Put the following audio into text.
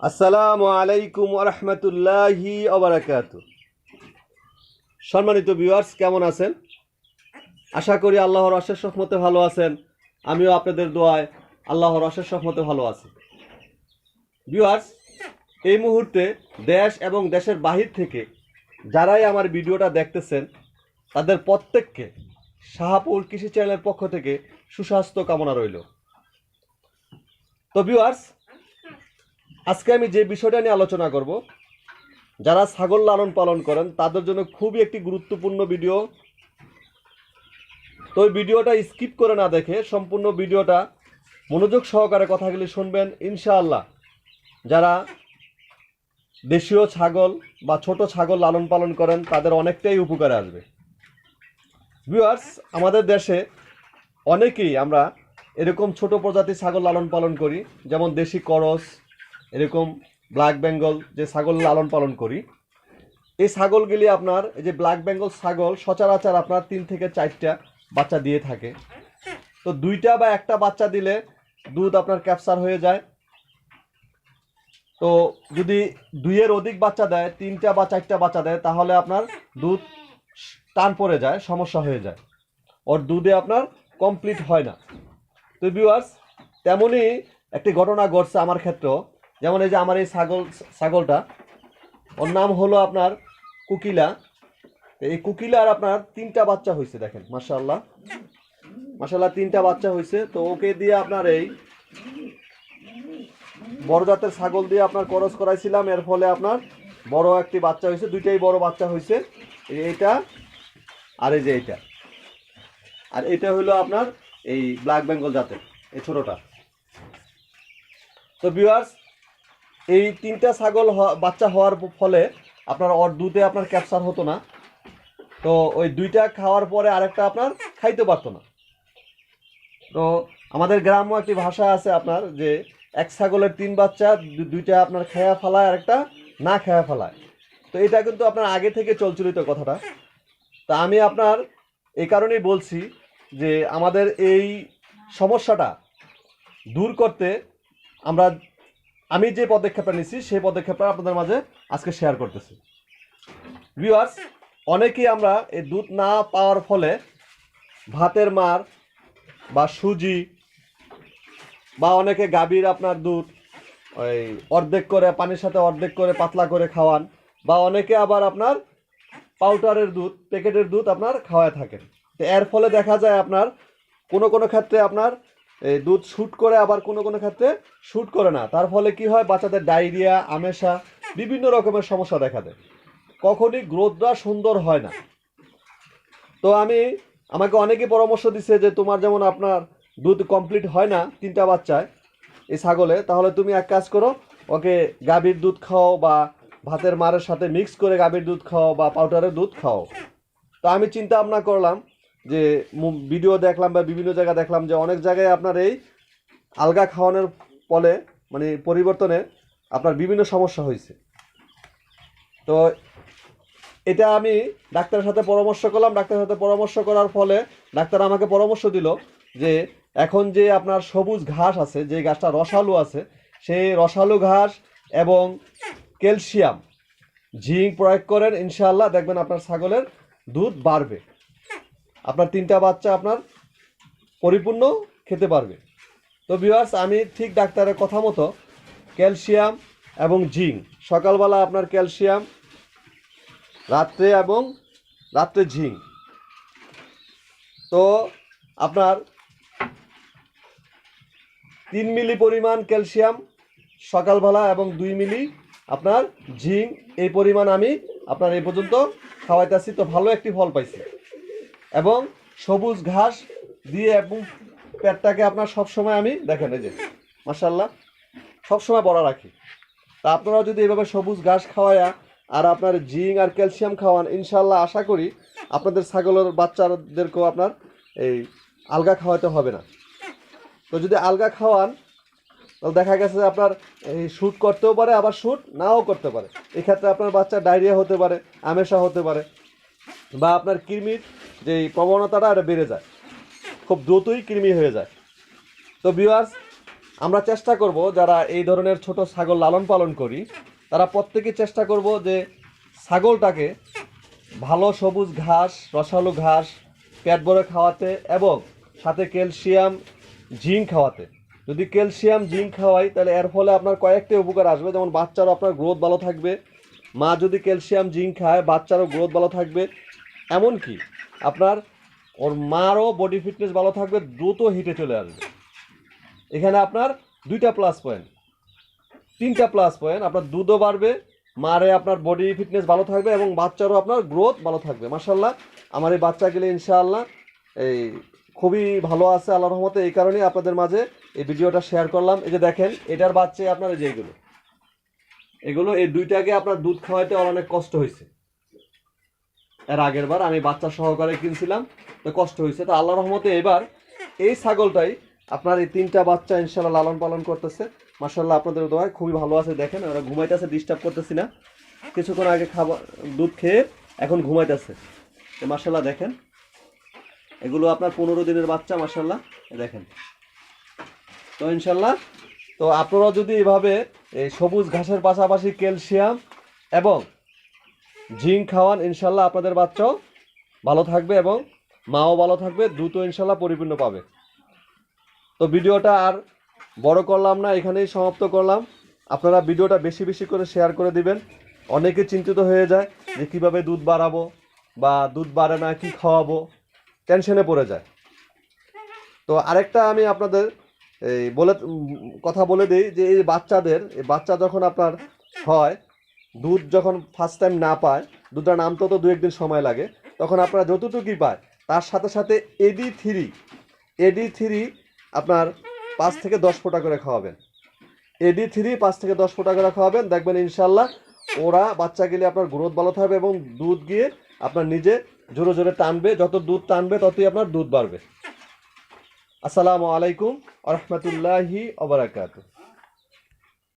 আসসালামু আলাইকুম রহমতুল্লাহি অবরাকাত সম্মানিত ভিউয়ার্স কেমন আছেন? আশা করি আল্লাহর অশেষ রহমতে ভালো আছেন। আমিও আপনাদের দোয়ায় আল্লাহর অশেষ রহমতে ভালো আছি। ভিউয়ার্স এই মুহূর্তে দেশ এবং দেশের বাহির থেকে যারাই আমার ভিডিওটা দেখতেছেন, তাদের প্রত্যেককে শাহাপুর কৃষি চ্যানেলের পক্ষ থেকে সুস্বাস্থ্য কামনা রইল। তো ভিউয়ার্স আজকে আমি যে বিষয়টা নিয়ে আলোচনা করব, যারা ছাগল লালন পালন করেন, তাদের জন্য খুবই একটি গুরুত্বপূর্ণ ভিডিও। তো ওই ভিডিওটা স্কিপ করে না দেখে সম্পূর্ণ ভিডিওটা মনোযোগ সহকারে কথাগুলি শুনবেন, ইনশাআল্লাহ। যারা দেশীয় ছাগল বা ছোট ছাগল লালন পালন করেন, তাদের অনেকটাই উপকারে আসবে। ভিউয়ার্স, আমাদের দেশে অনেকেই আমরা এরকম ছোট প্রজাতির ছাগল লালন পালন করি, যেমন দেশি করস এরকম ব্ল্যাক বেঙ্গল যে ছাগল লালন পালন করি, এই ছাগলগুলি আপনার, এই যে ব্ল্যাক বেঙ্গল ছাগল সচরাচর আপনার তিন থেকে চারটা বাচ্চা দিয়ে থাকে। তো দুইটা বা একটা বাচ্চা দিলে দুধ আপনার ক্যাপচার হয়ে যায়। তো যদি দুইয়ের অধিক বাচ্চা দেয়, তিনটা বা চারটা বাচ্চা দেয়, তাহলে আপনার দুধ টান পড়ে যায়, সমস্যা হয়ে যায়। ওর দুধে আপনার কমপ্লিট হয় না। তো ভিউয়ার্স তেমনই একটি ঘটনা ঘটছে আমার ক্ষেত্রেও। যেমন এই যে আমার এই ছাগল, ছাগলটা, ওর নাম হলো আপনার কুকিলা। এই কুকিলার আপনার তিনটা বাচ্চা হয়েছে, দেখেন মাশাল্লাহ মাশাল্লাহ তিনটা বাচ্চা হয়েছে। তো ওকে দিয়ে আপনার এই বড় জাতের ছাগল দিয়ে আপনার করস করাইছিলাম। এর ফলে আপনার বড় একটি বাচ্চা হয়েছে, দুইটাই বড় বাচ্চা হয়েছে। এইটা আর এই যে এইটা। আর এটা হলো আপনার এই ব্ল্যাক বেঙ্গল জাতের, এই ছোটোটা। তো ভিউয়ার্স এই তিনটা ছাগল বাচ্চা হওয়ার ফলে আপনার ওর দুধে আপনার ক্যাপচার হতো না। তো ওই দুইটা খাওয়ার পরে আরেকটা আপনার খাইতে পারতো না। তো আমাদের গ্রাম্য একটি ভাষা আছে আপনার যে, এক ছাগলের তিন বাচ্চা দুইটা আপনার খেয়া ফেলায়, আরেকটা না খেয়া ফেলায়। তো এটা কিন্তু আপনার আগে থেকে চলচলিত কথাটা। তা আমি আপনার এই কারণেই বলছি যে, আমাদের এই সমস্যাটা দূর করতে আমরা আমি যে পদক্ষেপটা নিচ্ছি সেই পদক্ষেপটা আপনাদের মাঝে আজকে শেয়ার করতেছি। ভিউয়ার্স অনেকেই আমরা এই দুধ না পাওয়ার ফলে ভাতের মার বা সুজি বা অনেকে গাভীর আপনার দুধ, ওই অর্ধেক করে পানির সাথে অর্ধেক করে পাতলা করে খাওয়ান বা অনেকে আবার আপনার পাউডারের দুধ প্যাকেটের দুধ আপনার খাওয়ায় থাকেন। তো এর ফলে দেখা যায় আপনার কোনো কোনো ক্ষেত্রে আপনার দুধ শ্যুট করে আবার কোনো কোনো ক্ষেত্রে শ্যুট করে না। তার ফলে কি হয়? বাচ্চাদের ডায়রিয়া, আমেশা, বিভিন্ন রকমের সমস্যা দেখা দেয়। কখনই গ্রোথটা সুন্দর হয় না। তো আমি, আমাকে অনেকে পরামর্শ দিচ্ছে যে তোমার যেমন আপনার দুধ কমপ্লিট হয় না তিনটা বাচ্চায়, এই ছাগলে, তাহলে তুমি এক কাজ করো, ওকে গাভীর দুধ খাও বা ভাতের মারের সাথে মিক্স করে গাভীর দুধ খাও বা পাউডারের দুধ খাও। তো আমি চিন্তা ভাবনা করলাম যে ভিডিও দেখলাম বা বিভিন্ন জায়গায় দেখলাম যে অনেক জায়গায় আপনার এই আলগা খাওয়ানোর ফলে মানে পরিবর্তনে আপনার বিভিন্ন সমস্যা হয়েছে। তো এটা আমি ডাক্তারের সাথে পরামর্শ করলাম। ডাক্তারের সাথে পরামর্শ করার ফলে ডাক্তার আমাকে পরামর্শ দিল যে এখন যে আপনার সবুজ ঘাস আছে, যে গাছটা রসালো আছে, সেই রসালো ঘাস এবং ক্যালসিয়াম জিঙ্ক প্রয়োগ করেন, ইনশাআল্লাহ দেখবেন আপনার ছাগলের দুধ বাড়বে। আপনার তিনটা বাচ্চা আপনার পরিপূর্ণ খেতে পারবে। তো ভিউয়ার্স আমি ঠিক ডাক্তারের কথা মতো ক্যালসিয়াম এবং জিঙ্ক, সকালবেলা আপনার ক্যালসিয়াম, রাত্রে এবং রাত্রে ঝিঙ্ক তো আপনার তিন মিলি পরিমাণ ক্যালসিয়াম সকালবেলা এবং দুই মিলি আপনার ঝিঙ্ক এই পরিমাণ আমি আপনার এই পর্যন্ত খাওয়াইতেছি। তো ভালো একটি ফল পাইছি। এবং সবুজ ঘাস দিয়ে এবং পেটটাকে আপনার সব সময় আমি দেখেন, এই যে মার্শাল্লাহ সবসময় বড় রাখি। তা আপনারাও যদি এভাবে সবুজ ঘাস খাওয়ায়া আর আপনার জিঙ্ক আর ক্যালসিয়াম খাওয়ান ইনশাল্লাহ আশা করি আপনাদের ছাগলের বাচ্চাদেরকেও আপনার এই আলগা খাওয়াতে হবে না। তো যদি আলগা খাওয়ান, তাহলে দেখা গেছে যে আপনার এই শ্যুট করতেও পারে, আবার শ্যুট নাও করতে পারে। এক্ষেত্রে আপনার বাচ্চা ডায়রিয়া হতে পারে আমেশা হতে পারে। বা আপনার কৃমির যে প্রবণতাটা, এটা বেড়ে যায়। খুব দ্রুতই কৃমি হয়ে যায়। তো ভিউয়ার্স আমরা চেষ্টা করব যারা এই ধরনের ছোট ছাগল লালন পালন করি, তারা প্রত্যেকে চেষ্টা করব যে ছাগলটাকে ভালো সবুজ ঘাস, রসালো ঘাস, পেট ভরে খাওয়াতে এবং সাথে ক্যালসিয়াম, জিঙ্ক খাওয়াতে। যদি ক্যালসিয়াম, জিঙ্ক খাওয়াই, তাহলে এর ফলে আপনার কয়েকটি উপকার আসবে। যেমন বাচ্চারও আপনার গ্রোথ ভালো থাকবে। মা যদি ক্যালসিয়াম, জিঙ্ক খায়, বাচ্চারও গ্রোথ ভালো থাকবে। এমনকি আপনার ওর মারও বডি ফিটনেস ভালো থাকবে, দ্রুত হিটে চলে আসবে। এখানে আপনার দুইটা প্লাস পয়েন্ট তিনটা প্লাস পয়েন্ট আপনার দুধও বাড়বে, মারে আপনার বডি ফিটনেস ভালো থাকবে এবং বাচ্চারও আপনার গ্রোথ ভালো থাকবে। মাসাল্লাহ আমার এই বাচ্চা গেলে ইনশাআল্লাহ এই খুবই ভালো আছে আল্লাহ রহমতে। এই কারণেই আপনাদের মাঝে এই ভিডিওটা শেয়ার করলাম। এই যে দেখেন, এটার বাচ্চা আপনার এই যে এগুলো। এগুলো এই দুইটাকে আপনার দুধ খাওয়াইতে অনেক কষ্ট হয়েছে এর আগের বার আমি বাচ্চা সহকারে কিনছিলাম, তো কষ্ট হয়েছে। তো আল্লাহ রহমতে এবার এই ছাগলটাই আপনার এই তিনটা বাচ্চা ইনশাল্লাহ লালন পালন করতেছে। মাসাল্লাহ আপনাদের দোয়ায় খুবই ভালো আছে, দেখেন, ওরা ঘুমাইতেছে ডিস্টার্ব করতেছি না। কিছুক্ষণ আগে খাবার দুধ খেয়ে এখন ঘুমাইতেছে। মাসাল্লাহ দেখেন, এগুলো আপনার পনেরো দিনের বাচ্চা মাসাল্লাহ দেখেন। তো ইনশাল্লাহ তো আপনারা যদি এভাবে এই সবুজ ঘাসের পাশাপাশি ক্যালসিয়াম এবং জিঙ্ক খাওয়ান, ইনশাল্লাহ আপনাদের বাচ্চাও ভালো থাকবে এবং মাও ভালো থাকবে, দ্রুত ইনশাল্লাহ পরিপূর্ণ পাবে। তো ভিডিওটা আর বড় করলাম না, এখানেই সমাপ্ত করলাম। আপনারা ভিডিওটা বেশি বেশি করে শেয়ার করে দিবেন। অনেকে চিন্তিত হয়ে যায় যে কীভাবে দুধ বাড়াবো বা দুধ বাড়ে না, কি খাওয়াবো, টেনশনে পড়ে যায়। তো আরেকটা আমি আপনাদের এই বলে কথা বলে দিই যে এই বাচ্চাদের, এই বাচ্চা যখন আপনার হয় দুধ যখন ফার্স্ট টাইম না পায় দুধটা নামতে তো দু একদিন সময় লাগে, তখন আপনারা যতটুকুই পায়, তার সাথে সাথে এডি থ্রি এডি থ্রি আপনার পাঁচ থেকে দশ ফোঁটা করে খাওয়াবেন। এডি থ্রি পাঁচ থেকে দশ ফোঁটা করে খাওয়াবেন, দেখবেন ইনশাল্লাহ ওরা বাচ্চা গেলে আপনার গ্রোথ ভালো থাকবে এবং দুধ গিয়ে আপনার নিজে জোরে জোরে টানবে, যত দুধ টানবে ততই আপনার দুধ বাড়বে। আসসালামু আলাইকুম আ রহমতুল্লাহি ওবরাকাতু